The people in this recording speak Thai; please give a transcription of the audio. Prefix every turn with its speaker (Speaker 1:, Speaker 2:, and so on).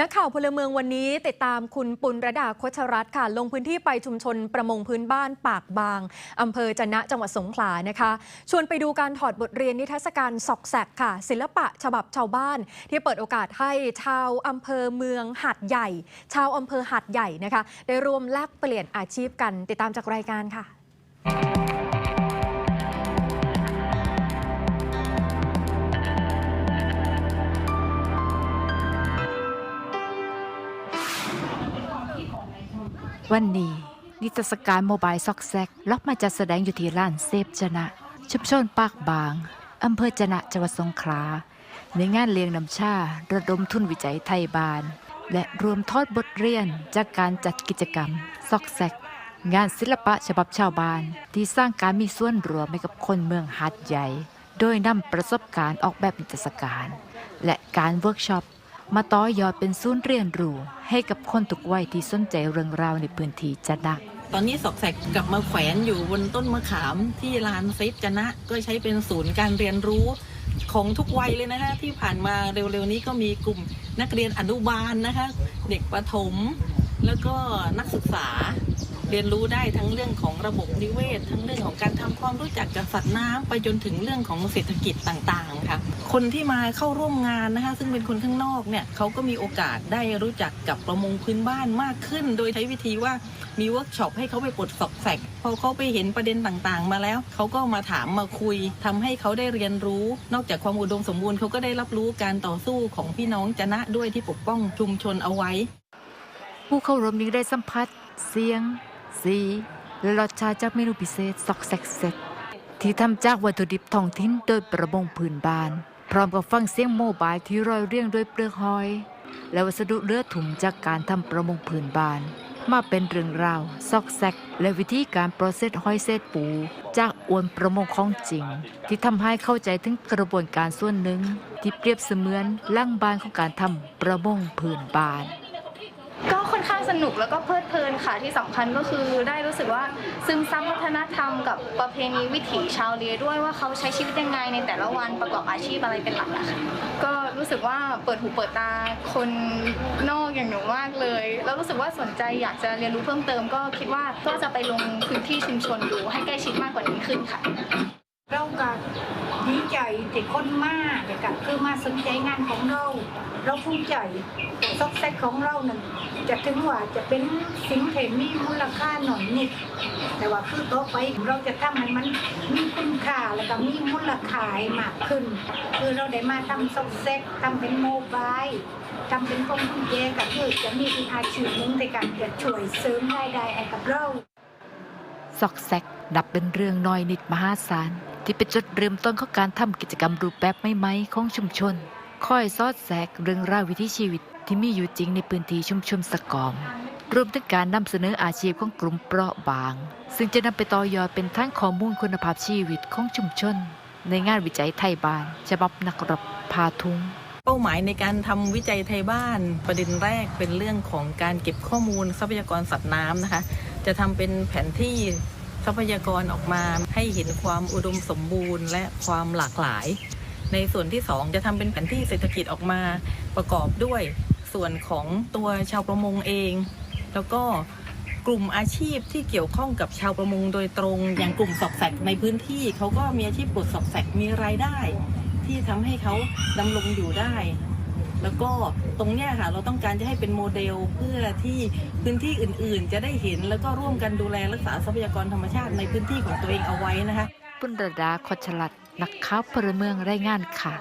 Speaker 1: นักข่าวพลเมืองวันนี้ติดตามคุณปุณรดาโคชรัตน์ค่ะ ลงพื้นที่ไปชุมชนประมงพื้นบ้านปากบาง อำเภอจะนะจังหวัดสงขลานะคะ ชวนไปดูการถอดบทเรียนนิทรรศการสอกแสกค่ะ ศิลปะฉบับชาวบ้าน ที่เปิดโอกาสให้ชาวอำเภอเมืองหาดใหญ่ ชาวอำเภอหาดใหญ่นะคะ ได้ร่วมแลกเปลี่ยนอาชีพกัน ติดตามจากรายการค่ะ
Speaker 2: วันนี้นิทรรศการโมบายซอกแซกล็อกมาจัดแสดงอยู่ที่ร้านเซฟจนะ ชุมชนปากบาง อำเภอจนะจังหวัดสงขลาในงานเลี้ยงน้ำชาระดมทุนวิจัยไทยบาน และรวมทอดบทเรียนจากการจัดกิจกรรมซอกแซก งานศิลปะฉบับชาวบ้าน ที่สร้างการมีส่วนรวมให้กับคนเมืองหาดใหญ่ โดยนำประสบการณ์ออกแบบนิทรรศการ และการเวิร์กช็อป มาต่อยอดเป็นศูนย์เรียนรู้ ให้กับคนทุกวัยที่สนใจเรื่องราวในพื้นที่จะนะ
Speaker 3: ตอนนี้สอกแสกกลับมาแขวนอยู่บนต้นมะขามที่ลานเซฟจนะ ก็ใช้เป็นศูนย์การเรียนรู้ของทุกวัยเลยนะคะที่ผ่านมาเร็วๆนี้ก็มีกลุ่มนักเรียนอนุบาลนะคะ เด็กประถม แล้วก็นักศึกษาเรียนรู้ได้ทั้งเรื่องของระบบนิเวศ ทั้งเรื่องของการทำ ความรู้จักกับสัตว์น้ำไปจนถึงเรื่องของเศรษฐกิจต่างๆค่ะคนที่มาเข้าร่วมงานนะคะซึ่งเป็นคนข้างนอกเนี่ยเขาก็มีโอกาสได้รู้จักกับประมงพื้นบ้านมากขึ้น โดยใช้วิธีว่ามีเวิร์กช็อปให้เขาไปปลดสอกแสกพอเขาไปเห็นประเด็นต่างๆ มาแล้วเขาก็มาถามมาคุยทำให้เขาได้เรียนรู้ นอกจากความอุดมสมบูรณ์เขาก็ได้รับรู้การต่อสู้ของพี่น้องจนะด้วยที่ปกป้องชุมชนเอาไว้
Speaker 2: ผู้เข้าร่วมยังได้สัมผัส เสียง สี และรสชาติจากเมนูพิเศษซอกแซกเซตที่ทำจากวัตถุดิบท้องถิ่นโดยประมงพื้นบ้าน พร้อมกับฟังเสียงโมบายที่ร้อยเรียงด้วยเปลือกหอย และวัสดุเลือดถุ่มจากการทำประมงพื้นบ้าน มาเป็นเรื่องราวซอกแซก และวิธีการโปรเซสหอยเศษปู จากอวนประมงของจริง ที่ทำให้เข้าใจถึงกระบวนการส่วนหนึ่ง ที่เปรียบเสมือนล่างบานของการทำประมงพื้นบ้าน
Speaker 4: อนข้างสนุกแล้วก็เพลิดเพลินค่ะที่สำคัญก็คือได้รู้สึกว่าซึมซับวัฒนธรรมกับประเพณีวิถีชาวเลด้วยว่าเขาใช้ชีวิตยังไงในแต่ละวันประกอบอาชีพอะไรเป็นหลักอะค่ะก็รู้สึกว่าเปิดหูเปิดตาคนนอกอย่างหนูมากเลย แล้วรู้สึกว่าสนใจอยากจะเรียนรู้เพิ่มเติม ก็คิดว่าก็จะไปลงพื้นที่ชุมชนดูให้ใกล้ชิดมากกว่านี้ขึ้นค่ะ
Speaker 5: เราก็ดีใจที่คนมากแต่ก็คือมาสนใจงานของเรา เราภูมิใจซอกแซกของเรานั่นจะถึงว่าจะเป็นสิ่งที่มีมูลค่าหน่อยนิด แต่ว่าคือต่อไปเราจะทำให้มันมีคุณค่าแล้วก็มีมูลค่ามากขึ้น คือเราได้มาทำซอกแซกทำเป็นโมบายทำเป็นพวงกุญแจก็คือจะมีอีกอาชีพหนึงในการจะช่วยเสริมรายได้ให้กับเรา
Speaker 2: ซอกแซกนับเป็นเรื่องน้อยนิดมหาศาล ที่เป็นจุดเริ่มต้นของการทำกิจกรรมรูปแบบใหม่ๆของชุมชนคอยซอดแทรกเรื่องราววิถีชีวิตที่มีอยู่จริงในพื้นที่ชุมชนสะกอม รวมถึงการนำเสนออาชีพของกลุ่มเปราะบาง ซึ่งจะนำไปต่อยอดเป็นทั้งข้อมูลคุณภาพชีวิตของชุมชน ในงานวิจัยไทยบ้านฉบับนักรบพาทุง
Speaker 3: เป้าหมายในการทำวิจัยไทยบ้านประเด็นแรกเป็นเรื่องของการเก็บข้อมูลทรัพยากรสัตว์น้ำนะคะ จะทำเป็นแผนที่ ทรัพยากรออกมาให้เห็นความอุดมสมบูรณ์ และความหลากหลาย ในส่วนที่ 2 จะทำเป็นแผนที่เศรษฐกิจออกมาประกอบด้วยส่วนของตัวชาวประมงเอง แล้วก็กลุ่มอาชีพที่เกี่ยวข้องกับชาวประมงโดยตรง อย่างกลุ่มสอกแสกในพื้นที่เขาก็มีอาชีพปลดสอกแสกมีรายได้ ที่ทำให้เขาดำรงอยู่ได้ แล้วก็ตรงเนี้ยค่ะเราต้องการจะให้เป็นโมเดลเพื่อที่พื้นที่อื่นๆ จะได้เห็นแล้วก็ร่วมกันดูแลรักษาทรัพยากรธรรมชาติในพื้นที่ของตัวเองเอาไว้นะคะ
Speaker 2: ปุณรดาคดฉลัดนักข่าวพลเมืองรายงานค่ะ